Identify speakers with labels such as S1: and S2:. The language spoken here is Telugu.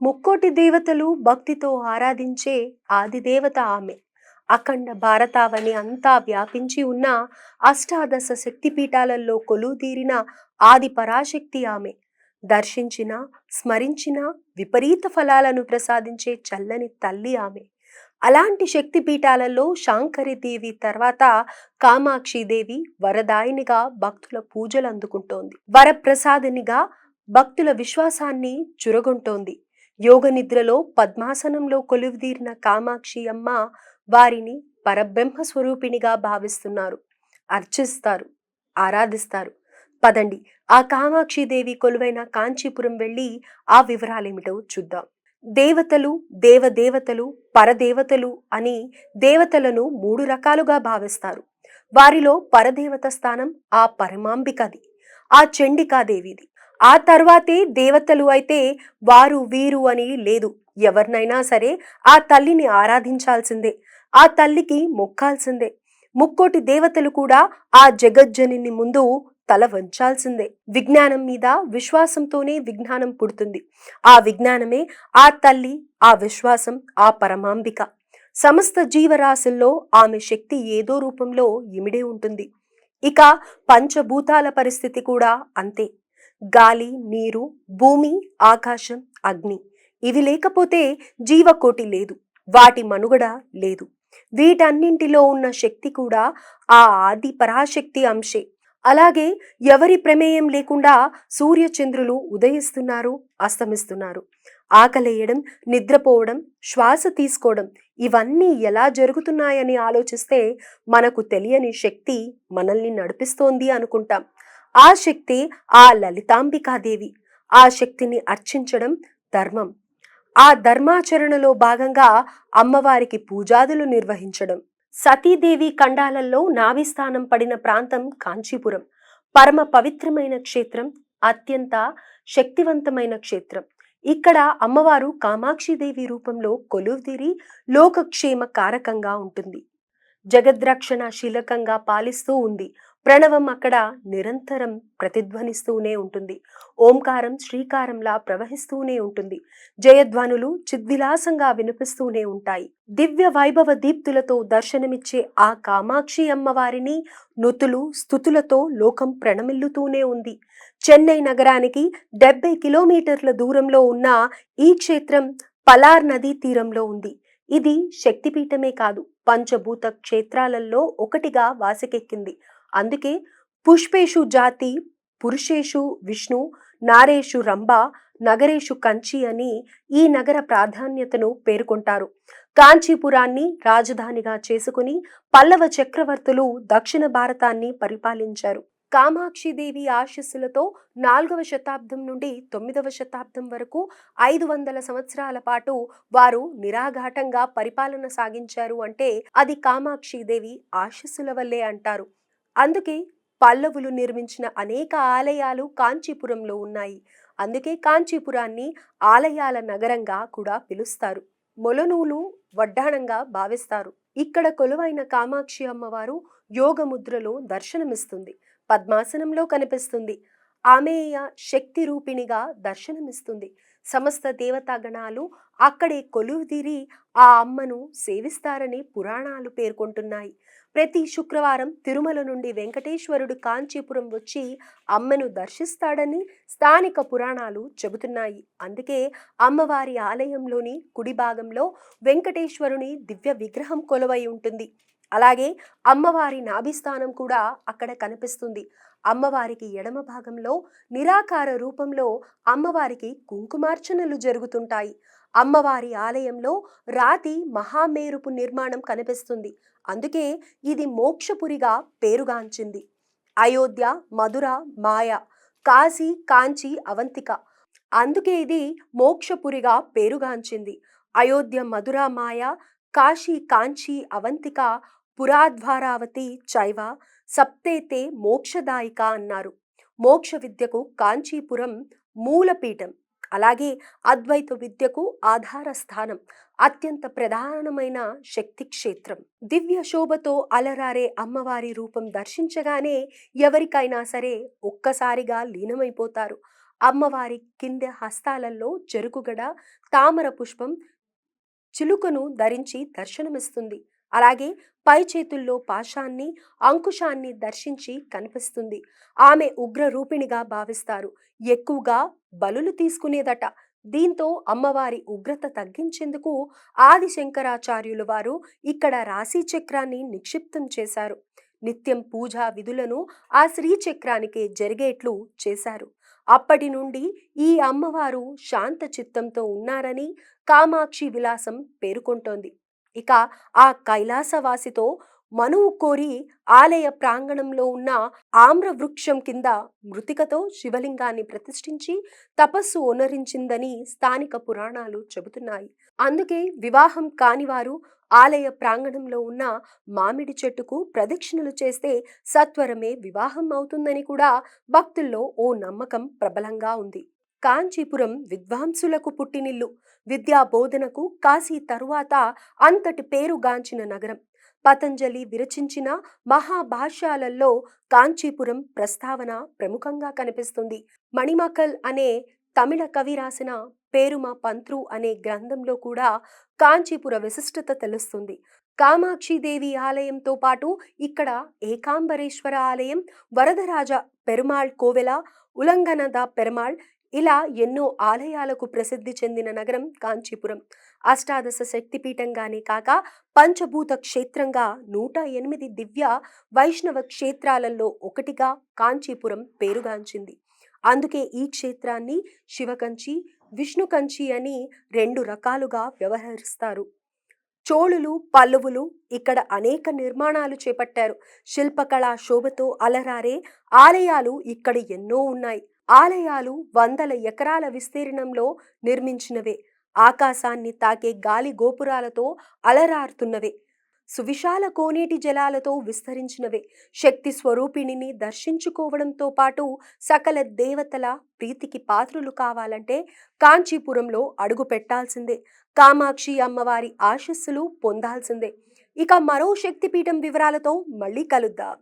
S1: ముక్కోటి దేవతలు భక్తితో ఆరాధించే ఆదిదేవత ఆమె. అఖండ భారతావని అంతా వ్యాపించి ఉన్న అష్టాదశ శక్తిపీఠాలలో కొలువుదీరిన ఆది పరాశక్తి ఆమె. దర్శించిన స్మరించిన విపరీత ఫలాలను ప్రసాదించే చల్లని తల్లి ఆమె. అలాంటి శక్తిపీఠాలలో శాంకరిదేవి తర్వాత కామాక్షిదేవి వరదాయినిగా భక్తుల పూజలు అందుకుంటోంది. వరప్రసాదినిగా భక్తుల విశ్వాసాన్ని చురగొంటోంది. యోగ నిద్రలో పద్మాసనంలో కొలువుదీరిన కామాక్షి అమ్మ వారిని పరబ్రహ్మ స్వరూపిణిగా భావిస్తున్నారు. అర్చిస్తారు ఆరాధిస్తారు. పదండి ఆ కామాక్షి దేవి కొలువైన కాంచీపురం వెళ్ళి ఆ వివరాలేమిటో చూద్దాం. దేవతలు దేవదేవతలు పరదేవతలు అని దేవతలను మూడు రకాలుగా భావిస్తారు. వారిలో పరదేవత స్థానం ఆ పరమాంబికది ఆ చండికాదేవిది ఆ తర్వాతే దేవతలు అయితే వారు వీరు అని లేదు. ఎవరినైనా సరే ఆ తల్లిని ఆరాధించాల్సిందే. ఆ తల్లికి మొక్కాల్సిందే. ముక్కోటి దేవతలు కూడా ఆ జగజ్జనిని ముందు తల వంచాల్సిందే. విజ్ఞానం మీద విశ్వాసంతోనే విజ్ఞానం పుడుతుంది. ఆ విజ్ఞానమే ఆ తల్లి ఆ విశ్వాసం ఆ పరమాంబిక. సమస్త జీవరాశుల్లో ఆమె శక్తి ఏదో రూపంలో ఇమిడే ఉంటుంది. ఇక పంచభూతాల పరిస్థితి కూడా అంతే. గాలి నీరు భూమి ఆకాశం అగ్ని. ఇవి లేకపోతే జీవకోటి లేదు వాటి మనుగడ లేదు. వీటన్నింటిలో ఉన్న శక్తి కూడా ఆ ఆది పరాశక్తి అంశే. అలాగే ఎవరి ప్రమేయం లేకుండా సూర్యచంద్రులు ఉదయిస్తున్నారు అస్తమిస్తున్నారు. ఆకలేయడం నిద్రపోవడం శ్వాస తీసుకోవడం ఇవన్నీ ఎలా జరుగుతున్నాయని ఆలోచిస్తే మనకు తెలియని శక్తి మనల్ని నడిపిస్తోంది అనుకుంటాం. ఆ శక్తి ఆ లలితాంబికాదేవి. ఆ శక్తిని అర్చించడం ధర్మం. ఆ ధర్మాచరణలో భాగంగా అమ్మవారికి పూజాదులు నిర్వహించడం. సతీదేవి ఖండాలలో నాభిస్థానం పడిన ప్రాంతం కాంచీపురం. పరమ పవిత్రమైన క్షేత్రం అత్యంత శక్తివంతమైన క్షేత్రం. ఇక్కడ అమ్మవారు కామాక్షిదేవి రూపంలో కొలువుదీరి లోకక్షేమ కారకంగా ఉంటుంది. జగద్రక్షణ శీలకంగా పాలిస్తూ ఉంది. ప్రణవం అక్కడ నిరంతరం ప్రతిధ్వనిస్తూనే ఉంటుంది. ఓంకారం శ్రీకారంలా ప్రవహిస్తూనే ఉంటుంది. జయధ్వనులు చిద్విలాసంగా వినిపిస్తూనే ఉంటాయి. దివ్య వైభవ దీప్తులతో దర్శనమిచ్చే ఆ కామాక్షి అమ్మవారిని నుతులు స్థుతులతో లోకం ప్రణమిల్లుతూనే ఉంది. చెన్నై నగరానికి డెబ్బై కిలోమీటర్ల దూరంలో ఉన్న ఈ క్షేత్రం పలార్ నదీ తీరంలో ఉంది. ఇది శక్తిపీఠమే కాదు పంచభూత క్షేత్రాలలో ఒకటిగా వాసకెక్కింది. అందుకే పుష్పేషు జాతి పురుషేషు విష్ణు నారేషు రంభ నగరేషు కంచి అని ఈ నగర ప్రాధాన్యతను పేర్కొంటారు. కాంచీపురాన్ని రాజధానిగా చేసుకుని పల్లవ చక్రవర్తులు దక్షిణ భారతాన్ని పరిపాలించారు. కామాక్షిదేవి ఆశస్సులతో నాలుగవ శతాబ్దం నుండి తొమ్మిదవ శతాబ్దం వరకు ఐదు వందల సంవత్సరాల పాటు వారు నిరాఘాటంగా పరిపాలన సాగించారు అంటే అది కామాక్షిదేవి ఆశస్సుల వల్లే అంటారు. అందుకే పల్లవులు నిర్మించిన అనేక ఆలయాలు కాంచీపురంలో ఉన్నాయి. అందుకే కాంచీపురాన్ని ఆలయాల నగరంగా కూడా పిలుస్తారు. మొలనూలు వడ్డాణంగా భావిస్తారు. ఇక్కడ కొలువైన కామాక్షి అమ్మవారు యోగముద్రలో దర్శనమిస్తుంది. పద్మాసనంలో కనిపిస్తుంది. ఆమెయ శక్తి రూపిణిగా దర్శనమిస్తుంది. సమస్త దేవతాగణాలు అక్కడే కొలువుదీరి ఆ అమ్మను సేవిస్తారని పురాణాలు పేర్కొంటున్నాయి. ప్రతి శుక్రవారం తిరుమల నుండి వెంకటేశ్వరుడు కాంచీపురం వచ్చి అమ్మను దర్శిస్తాడని స్థానిక పురాణాలు చెబుతున్నాయి. అందుకే అమ్మవారి ఆలయంలోని కుడి భాగంలో వెంకటేశ్వరుని దివ్య విగ్రహం కొలువై ఉంటుంది. అలాగే అమ్మవారి నాభిస్థానం కూడా అక్కడ కనిపిస్తుంది. అమ్మవారికి ఎడమ భాగంలో నిరాకార రూపంలో అమ్మవారికి కుంకుమార్చనలు జరుగుతుంటాయి. అమ్మవారి ఆలయంలో రాతి మహామేరుపు నిర్మాణం కనిపిస్తుంది. అందుకే ఇది మోక్షపురిగా పేరుగాంచింది. అయోధ్య మధుర మాయ కాశీ కాంచి అవంతిక. అందుకే ఇది మోక్షపురిగా పేరుగాంచింది. అయోధ్య మధుర మాయ కాశీ కాంచి అవంతిక పురాద్వారావతి చైవ సప్తేతే మోక్షదాయిక అన్నారు. మోక్ష విద్యకు కాంచీపురం మూలపీఠం. అలాగే అద్వైత విద్యకు ఆధార స్థానం. అత్యంత ప్రధానమైన శక్తి క్షేత్రం. దివ్య శోభతో అలరారే అమ్మవారి రూపం దర్శించగానే ఎవరికైనా సరే ఒక్కసారిగా లీనమైపోతారు. అమ్మవారి కింద హస్తాలలో చెరుకుగడ తామర పుష్పం చిలుకను ధరించి దర్శనమిస్తుంది. అలాగే పై చేతుల్లో పాశాన్ని అంకుశాన్ని దర్శించి కనిపిస్తుంది. ఆమె ఉగ్ర రూపిణిగా భావిస్తారు. ఎక్కువగా బలులు తీసుకునేదట. దీంతో అమ్మవారి ఉగ్రత తగ్గించేందుకు ఆది శంకరాచార్యులు వారు ఇక్కడ రాశి చక్రాన్ని నిక్షిప్తం చేశారు. నిత్యం పూజా విధులను ఆ శ్రీచక్రానికి జరిగేట్లు చేశారు. అప్పటి నుండి ఈ అమ్మవారు శాంత చిత్తంతో ఉన్నారని కామాక్షి విలాసం పేర్కొంటోంది. ఇక ఆ కైలాసవాసితో మనువు కోరి ఆలయ ప్రాంగణంలో ఉన్న ఆమ్ర వృక్షం కింద మృతికతో శివలింగాన్ని ప్రతిష్ఠించి తపస్సు ఒనరించిందని స్థానిక పురాణాలు చెబుతున్నాయి. అందుకే వివాహం కానివారు ఆలయ ప్రాంగణంలో ఉన్న మామిడి చెట్టుకు ప్రదక్షిణలు చేస్తే సత్వరమే వివాహం అవుతుందని కూడా భక్తుల్లో ఓ నమ్మకం ప్రబలంగా ఉంది. కాంచీపురం విద్వాంసులకు పుట్టినిల్లు. విద్యా బోధనకు కాశీ తరువాత అంతటి పేరుగాంచిన నగరం. పతంజలి విరచించిన మహాభాష్యాలలో కాంచీపురం ప్రస్తావన ప్రముఖంగా కనిపిస్తుంది. మణిమకల్ అనే తమిళ కవి రాసిన పేరుమ పంత్రు అనే గ్రంథంలో కూడా కాంచీపుర విశిష్టత తెలుస్తుంది. కామాక్షిదేవి ఆలయంతో పాటు ఇక్కడ ఏకాంబరేశ్వర ఆలయం వరదరాజ పెరుమాళ్ కోవెల ఉలంగనద పెరుమాళ్ ఇలా ఎన్నో ఆలయాలకు ప్రసిద్ధి చెందిన నగరం కాంచీపురం. అష్టాదశ శక్తిపీఠంగానే కాక పంచభూత క్షేత్రంగా నూట ఎనిమిది దివ్య వైష్ణవ క్షేత్రాలలో ఒకటిగా కాంచీపురం పేరుగాంచింది. అందుకే ఈ క్షేత్రాన్ని శివకంచి విష్ణుకంచి అని రెండు రకాలుగా వ్యవహరిస్తారు. చోళులు పల్లవులు ఇక్కడ అనేక నిర్మాణాలు చేపట్టారు. శిల్పకళా శోభతో అలరారే ఆలయాలు ఇక్కడ ఎన్నో ఉన్నాయి. ఆలయాలు వందల ఎకరాల విస్తీర్ణంలో నిర్మించినవే. ఆకాశాన్ని తాకే గాలి గోపురాలతో అలరారుతున్నవే. సువిశాల కోనేటి జలాలతో విస్తరించినవే. శక్తి స్వరూపిణిని దర్శించుకోవడంతో పాటు సకల దేవతల ప్రీతికి పాత్రులు కావాలంటే కాంచీపురంలో అడుగు పెట్టాల్సిందే. కామాక్షి అమ్మవారి ఆశస్సులు పొందాల్సిందే. ఇక మరో శక్తిపీఠం వివరాలతో మళ్ళీ కలుద్దాం.